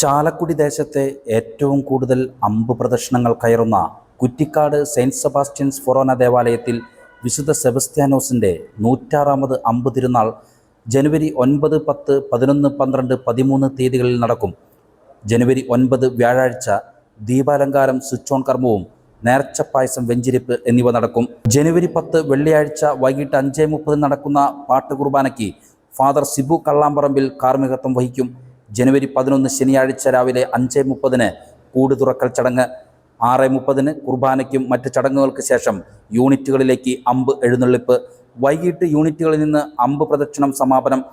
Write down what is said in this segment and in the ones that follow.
ചാലക്കുടി ദേശത്തെ ഏറ്റവും കൂടുതൽ അമ്പ് പ്രദർശനങ്ങൾ കയറുന്ന കുറ്റിക്കാട് സെയിന്റ് സെബാസ്റ്റ്യൻസ് ഫൊറോന ദേവാലയത്തിൽ വിശുദ്ധ സെബസ്ത്യാനോസിന്റെ നൂറ്റാറാമത് അമ്പ് തിരുനാൾ ജനുവരി ഒൻപത് പത്ത് പതിനൊന്ന് പന്ത്രണ്ട് പതിമൂന്ന് തീയതികളിൽ നടക്കും. ജനുവരി ഒൻപത് വ്യാഴാഴ്ച ദീപാലങ്കാരം സ്വിച്ച് ഓൺ കർമ്മവും നേർച്ചപ്പായസം വെഞ്ചിരിപ്പ് എന്നിവ നടക്കും. ജനുവരി പത്ത് വെള്ളിയാഴ്ച വൈകിട്ട് അഞ്ച് മുപ്പതിന് നടക്കുന്ന പാട്ട് കുർബാനയ്ക്ക് ഫാദർ സിബു കള്ളാമ്പറമ്പിൽ കാർമ്മികത്വം വഹിക്കും. ജനുവരി പതിനൊന്ന് ശനിയാഴ്ച രാവിലെ അഞ്ച് മുപ്പതിന് കൂട് തുറക്കൽ ചടങ്ങ് ആറ് മുപ്പതിന് കുർബാനയ്ക്കും മറ്റ് ചടങ്ങുകൾക്ക് ശേഷം യൂണിറ്റുകളിലേക്ക് അമ്പ് എഴുന്നള്ളിപ്പ്. വൈകിട്ട് യൂണിറ്റുകളിൽ നിന്ന് അമ്പ് പ്രദക്ഷിണം സമാപനം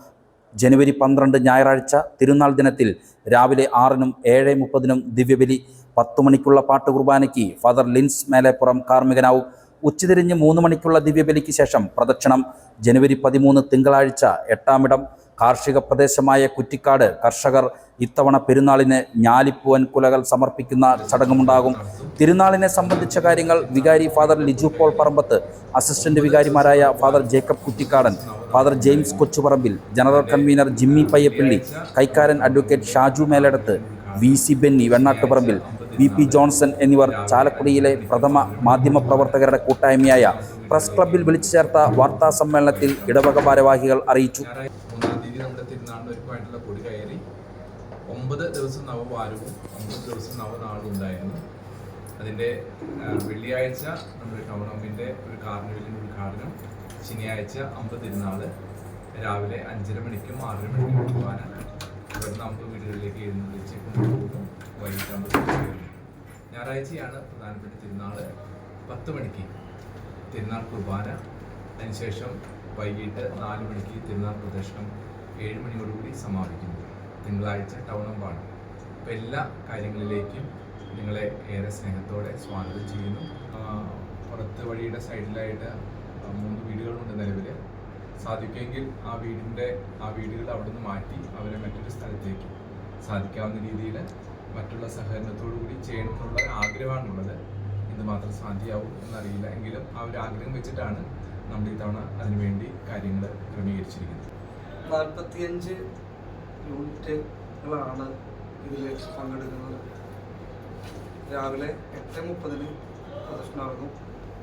ജനുവരി പന്ത്രണ്ട് ഞായറാഴ്ച തിരുനാൾ ദിനത്തിൽ രാവിലെ ആറിനും ഏഴ് മുപ്പതിനും ദിവ്യബലി. പത്തു മണിക്കുള്ള പാട്ട് കുർബാനയ്ക്ക് ഫാദർ ലിൻസ് മേലേപ്പുറം കാർമ്മികനാവും. ഉച്ചതിരിഞ്ഞ് മൂന്ന് മണിക്കുള്ള ദിവ്യബലിക്ക് ശേഷം പ്രദക്ഷിണം. ജനുവരി പതിമൂന്ന് തിങ്കളാഴ്ച എട്ടാമിടം കാർഷിക പ്രദേശമായ കുറ്റിക്കാട് കർഷകർ ഇത്തവണ പെരുന്നാളിന് ഞാലിപ്പൂവൻ കുലകൾ സമർപ്പിക്കുന്ന ചടങ്ങുമുണ്ടാകും. തിരുനാളിനെ സംബന്ധിച്ച കാര്യങ്ങൾ വികാരി father Liju Paul Parambath assistant വികാരിമാരായ father Jacob Kuttikkadan father James Kochuparambil general convener Jimmy Payyappilly കൈക്കാരൻ advocate Shaju Meladath V C Benny Vennattuparambil V P Johnson എന്നിവർ ചാലക്കുടിയിലെ പ്രഥമ മാധ്യമ പ്രവർത്തകരുടെ കൂട്ടായ്മയായ പ്രസ് ക്ലബ്ബിൽ വിളിച്ചു ചേർത്ത വാർത്താ സമ്മേളനത്തിൽ ഇടവക ഭാരവാഹികൾ അറിയിച്ചു. തിരുനാളിന് കൊടി കയറി. ഒമ്പത് ദിവസം നവവാരവും ഒമ്പത് ദിവസം നവനാളും ഉണ്ടായിരുന്നു. അതിന്റെ വെള്ളിയാഴ്ച നമ്മുടെ ടൗണമ്പിന്റെ ഒരു കാർണിവലിന്റെ ഉദ്ഘാടനം. ശനിയാഴ്ച അമ്പത് രാവിലെ അഞ്ചര മണിക്കും ആറര മണിക്കും പോകാനാണ് ഇവിടുന്ന് അമ്പത് വീടുകളിലേക്ക് എഴുന്നള്ളിച്ച് കൊണ്ടുപോകുന്നു വൈകിട്ട് അമ്പത് ഞായറാഴ്ചയാണ് പ്രധാനപ്പെട്ട തിരുനാൾ. പത്ത് മണിക്ക് തിരുനാൾ കുർബാന. അതിനുശേഷം വൈകിട്ട് നാല് മണിക്ക് തിരുനാൾ പ്രദർശനം ഏഴ് മണിയോടുകൂടി സമാപിക്കുന്നു. തിങ്കളാഴ്ച ടൗണമ്പാണ് അപ്പോൾ എല്ലാ കാര്യങ്ങളിലേക്കും നിങ്ങളെ ഏറെ സ്നേഹത്തോടെ സ്വാഗതം ചെയ്യുന്നു. പുറത്ത് വഴിയുടെ സൈഡിലായിട്ട് മൂന്ന് വീടുകളുണ്ട് നിലവിൽ സാധിക്കുമെങ്കിൽ ആ വീടിന്റെ ആ വീടുകൾ അവിടുന്ന് മാറ്റി അവരെ മറ്റൊരു സ്ഥലത്തേക്ക് സാധിക്കാവുന്ന രീതിയിൽ മറ്റുള്ള സഹകരണത്തോടു കൂടി ചെയ്യണമെന്നുള്ള ആഗ്രഹമാണുള്ളത്. ഇത് മാത്രം സാധ്യമാവും എന്നറിയില്ല. എങ്കിലും ആ ഒരു ആഗ്രഹം വെച്ചിട്ടാണ് നമ്മൾ ഇത്തവണ അതിനുവേണ്ടി കാര്യങ്ങൾ ക്രമീകരിച്ചിരിക്കുന്നത്. നാൽപ്പത്തിയഞ്ച് യൂണിറ്റുകളാണ് ഇതിൽ പങ്കെടുക്കുന്നത്. രാവിലെ എട്ട് മുപ്പതിന് പ്രദർശനം നടന്നു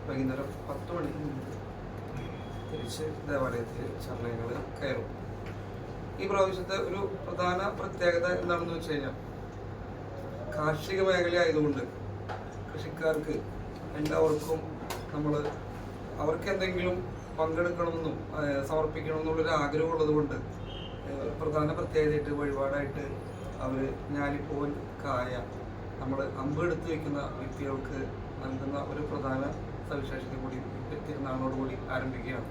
വൈകുന്നേരം പത്ത് മണിക്ക് മുമ്പ് തിരിച്ച് ദേവാലയത്തിൽ ചർണയങ്ങൾ കയറും. ഈ പ്രാവശ്യത്തെ ഒരു പ്രധാന പ്രത്യേകത എന്താണെന്ന് വെച്ച് കഴിഞ്ഞാൽ കാർഷിക മേഖല ആയതുകൊണ്ട് കൃഷിക്കാർക്ക് എല്ലാവർക്കും നമ്മൾ അവർക്ക് എന്തെങ്കിലും പങ്കെടുക്കണമെന്നും സമർപ്പിക്കണമെന്നുള്ള സമർപ്പിക്കണമെന്നുള്ളൊരു ആഗ്രഹമുള്ളത് കൊണ്ട് പ്രധാന പ്രത്യേകതയായിട്ട് വഴിപാടായിട്ട് അവർ ഞാലിപ്പോൻ കായ നമ്മൾ അമ്പ് എടുത്ത് വെക്കുന്ന വ്യക്തികൾക്ക് നൽകുന്ന ഒരു പ്രധാന സവിശേഷത കൂടി തിരുനാളിനോടുകൂടി ആരംഭിക്കുകയാണ്.